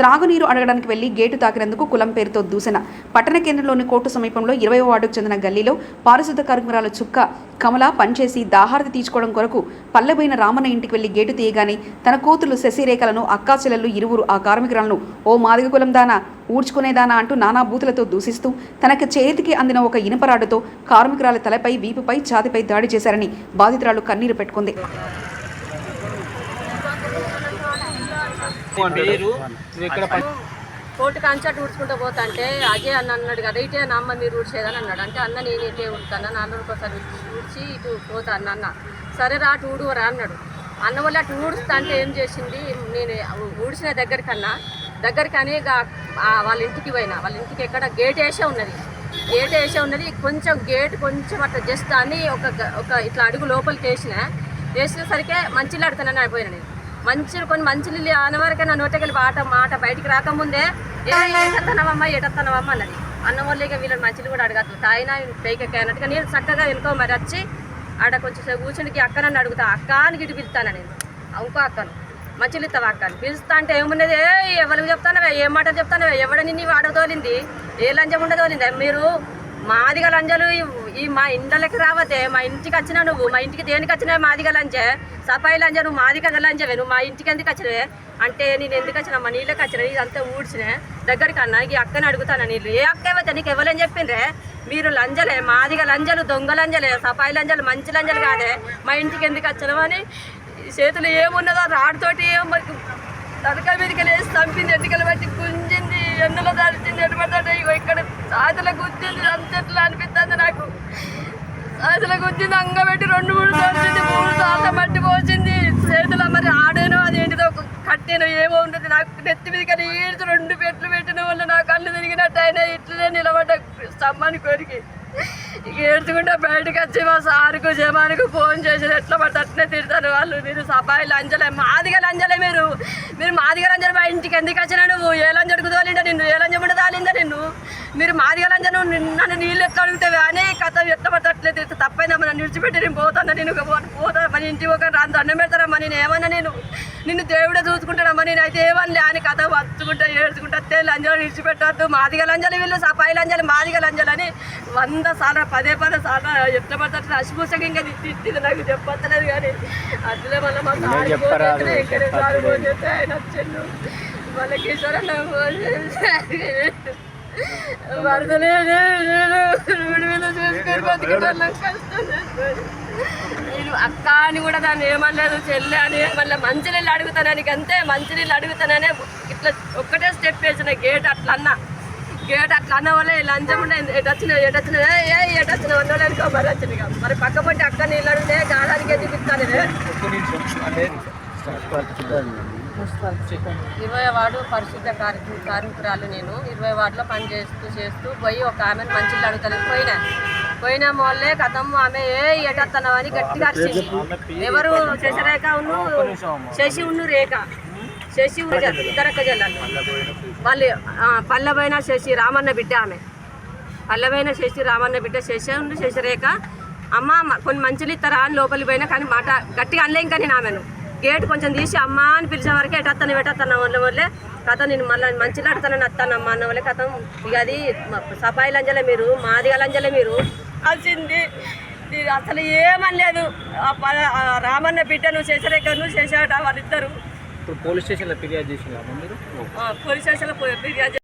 త్రాగునీరు అడగడానికి వెళ్ళి గేటు తాకినందుకు కులం పేరుతో దూసన. పట్టణ కేంద్రంలోని కోర్టు సమీపంలో ఇరవై వార్డుకు చెందిన గల్లీలో పారిశుద్ధ కార్మికురాలు చుక్క కమల పనిచేసి దాహారతి తీర్చుకోవడం కొరకు పల్లెబోయిన రామన్న ఇంటికి వెళ్ళి గేటు తీయగానే తన కూతురు శశిరేఖలను అక్కా చెల్లెళ్ళు ఇరువురు ఆ కార్మికురాలను ఓ మాదిగ కులం దానా ఊడ్చుకునేదానా అంటూ నానా బూతులతో దూషిస్తూ తనకి చేతికి అందిన ఒక ఇనుపరాడుతో కార్మికురాల తలపై వీపుపై ఛాతిపై దాడి చేశారని బాధితురాలు కన్నీరు పెట్టుకుంది. కోర్టు కంచట్ ఊడ్చుకుంటూ పోతా అంటే అజయ్ అన్న అన్నాడు కదా ఇటే నా అమ్మ మీరు ఊడ్చేదని అన్నాడు. అంటే అన్న నేను ఇటే ఊడుతాను? నాన్న ఒకసారి ఊడ్చి ఇటు పోతా అన్న అన్న. సరే రా అటు ఊడువరా అన్నాడు. అన్న వల్ల అటు ఊడుస్తా అంటే ఏం చేసింది? నేను ఊడ్చిన దగ్గరికన్నా దగ్గరికని ఇక ఆ వాళ్ళ ఇంటికి పోయినా. వాళ్ళ ఇంటికి ఎక్కడ? గేట్ వేసే ఉన్నది. గేట్ వేసే ఉన్నది. కొంచెం గేట్ కొంచెం అట్లా జస్ట్ అని ఒక ఒక ఇట్లా అడుగు లోపలికి వేసిన. వేసేసరికి మంచిలు అడుగుతానని అయిపోయినా నేను. మంచి కొన్ని మంచి నీళ్ళు అనవరకే నా నోటకెళ్ళి మాట మాట బయటికి రాకముందే ఏటత్తనవమ్మ ఏటత్తనవమ్మ అన్నది. అన్న వల్ల ఇక వీళ్ళని మంచిలు కూడా అడగదు తాయినా పైకి అన్నట్టుగా నేను చక్కగా వెనుకో మరి వచ్చి ఆడ కొంచెం కూర్చునికి అక్క నన్ను అడుగుతా అక్క అని గిటి పిలుస్తాను నేను? ఇంకో అక్కను. మంచిలు ఇస్తావా అక్క అని పిలుస్తా అంటే ఏమున్నది? ఏ ఎవరికి చెప్తానవే? ఏం మాట చెప్తానవే? ఎవడ నిన్ను వాడదోలింది ఏ లంచం ఉండదోలింది మీరు మాదిగ లంజలు ఈ- మా ఇండ్లకి రావతే మా ఇంటికి వచ్చినా నువ్వు మా ఇంటికి దేనికి వచ్చినా మాదిగ లంజే. సఫాయి లంజ నువ్వు మాదిగ లంజవే నువ్వు మా ఇంటికి ఎందుకు వచ్చినవే? అంటే నేను ఎందుకు వచ్చినా మా నీళ్ళకి వచ్చిన ఇదంతా ఊడ్చినే? దగ్గరికి అన్న ఈ అక్కని అడుగుతాను నీళ్ళు? ఏ అక్క ఇవ్వతే నీకు ఎవరని చెప్పిండ్రే? మీరు లంజలే మాదిగ లంజలు దొంగ లంజలే సఫాయి లంజలు మంచి లంజలు కాదే. మా ఇంటికి ఎందుకు వచ్చినామని చేతులు ఏమున్నదో రాడుతోటి ఏం మరి మీదకి లేచి చంపింది ఎంటికలు బట్టి గుంజింది ఎన్నులో దాల్చింది ఎటుపడతాడు ఇగో ఇక్కడ సాధుల గుర్తింది అంతట్లా అనిపిస్తుంది నాకు. సాధుల గుర్తింది అంగబెట్టి రెండు మూడు సార్లు మూడు సార్లు మట్టి పోసింది. చేతుల మరి ఆడాను అదేంటిదో ఏంటిదో కట్టాను ఏమో ఉంటుంది నాకు నెత్తి మీదకి నీడ్చి రెండు పెట్లు పెట్టిన వల్ల నా కళ్ళు తిరిగినట్టు అయినా ఇట్లనే నిలబడ్డ స్తంభాన్ని కొరికి. ఇక ఏడ్చుకుంటే బయటకు వచ్చి మా సారుకు జమానికి ఫోన్ చేసి ఎట్లా పడితే అట్లనే తిడతారు వాళ్ళు. మీరు సఫాయి లంజలే మాదిగా లంజలే మీరు. మీరు మాదిగా లంజలే మా ఇంటికి ఎందుకు వచ్చినా నువ్వు? ఏ లంజడుకు నిన్ను ఏ లంజం ఉంటే తాలిందా నిన్ను? మీరు మాదిగా లంజను నన్ను నీళ్ళు ఎట్లా అడుగుతావే? అని కథ తిడతా తప్పైందమ్మా నన్ను విడిచిపెట్టి నేను పోతాను? నేను పోతా మన ఇంటికి ఒక రాను దండం పెడతారమ్మా నేను ఏమన్నా నేను? నిన్ను దేవుడే చూసుకుంటాడమ్మా నేను అయితే ఏమన్నా అని కథ వత్తుకుంటా ఏడ్చుకుంటా తే లంజలు విడిచిపెట్టద్దు. మాదిగా లంజలు వీళ్ళు సఫాయి లంజలు మాదిగా లంజలు అని వంద సార్లు పదే పదే సార్లు ఎట్లా పడితే అట్లా అశుభూషంగా ఇంకా తిట్టింది నాకు చెప్పలేదు కానీ అట్లే మళ్ళీ మా సార్ ఆయన వాళ్ళకి కిషోర్ అన్న వరదలే నేను అక్క అని కూడా దాన్ని ఏమనలేదు చెల్లె అని మళ్ళీ మంచినీళ్ళు అడుగుతానని అంతే మంచినీళ్ళు అడుగుతాననే ఇట్లా ఒక్కటే స్టెప్ వేసిన గేట్ అట్లా అన్నా గేట్ అట్లా అన్న వల్ల లంచం ఉండే ఎటొచ్చిన ఎటొచ్చిన ఏ ఎటొచ్చిన వచ్చిన మరి వచ్చింది మరి పక్క పట్టి అక్క నీళ్ళు అడిగితే గాడానికి ఎందుకు ఇరవై వార్డు పరిశుద్ధ కార్మికు కార్మికురాలు నేను. ఇరవై వార్డులో పని చేస్తూ చేస్తూ పోయి ఒక ఆమెను మంచిళ్ళు అడుగుతాను పోయినా. పోయిన వాళ్ళే కథం ఆమె ఏ ఎటత్తన్నావు అని గట్టిగా అరిచింది. ఎవరు శశిరేఖ ఉన్ను శశి ఉన్ను రేఖ. శశి ఉన్ను జిల్లాలు వాళ్ళు పల్లెబైన శశి. రామన్న బిడ్డ ఆమె. పల్లెబైన శశి రామన్న బిడ్డ శశి ఉన్ను శశిరేఖ. అమ్మ కొన్ని మంచులు ఇస్తారా అని లోపలికి పోయినా కానీ మాట గట్టిగా అనలే ఇంకా నేను ఆమెను. గేట్ కొంచెం తీసి అమ్మ అని పిలిచే వరకు ఎటత్తాను పెట్టేస్తాను వాళ్ళ వల్లే కథ నేను మళ్ళీ మంచిలు అడతానని వస్తాను అమ్మ అన్న వాళ్ళే కథ. ఇక అది సఫాయి లంజలే మీరు మాదిగా లంజలే మీరు. వచ్చింది ఇది అసలు ఏమనలేదు ఆ ప- ఆ రామన్న బిడ్డను శశిరేఖను శశాట వాళ్ళిద్దరు. పోలీస్ స్టేషన్లో ఫిర్యాదు చేసినాము మీరు? పోలీస్ స్టేషన్లో ఫిర్యాదు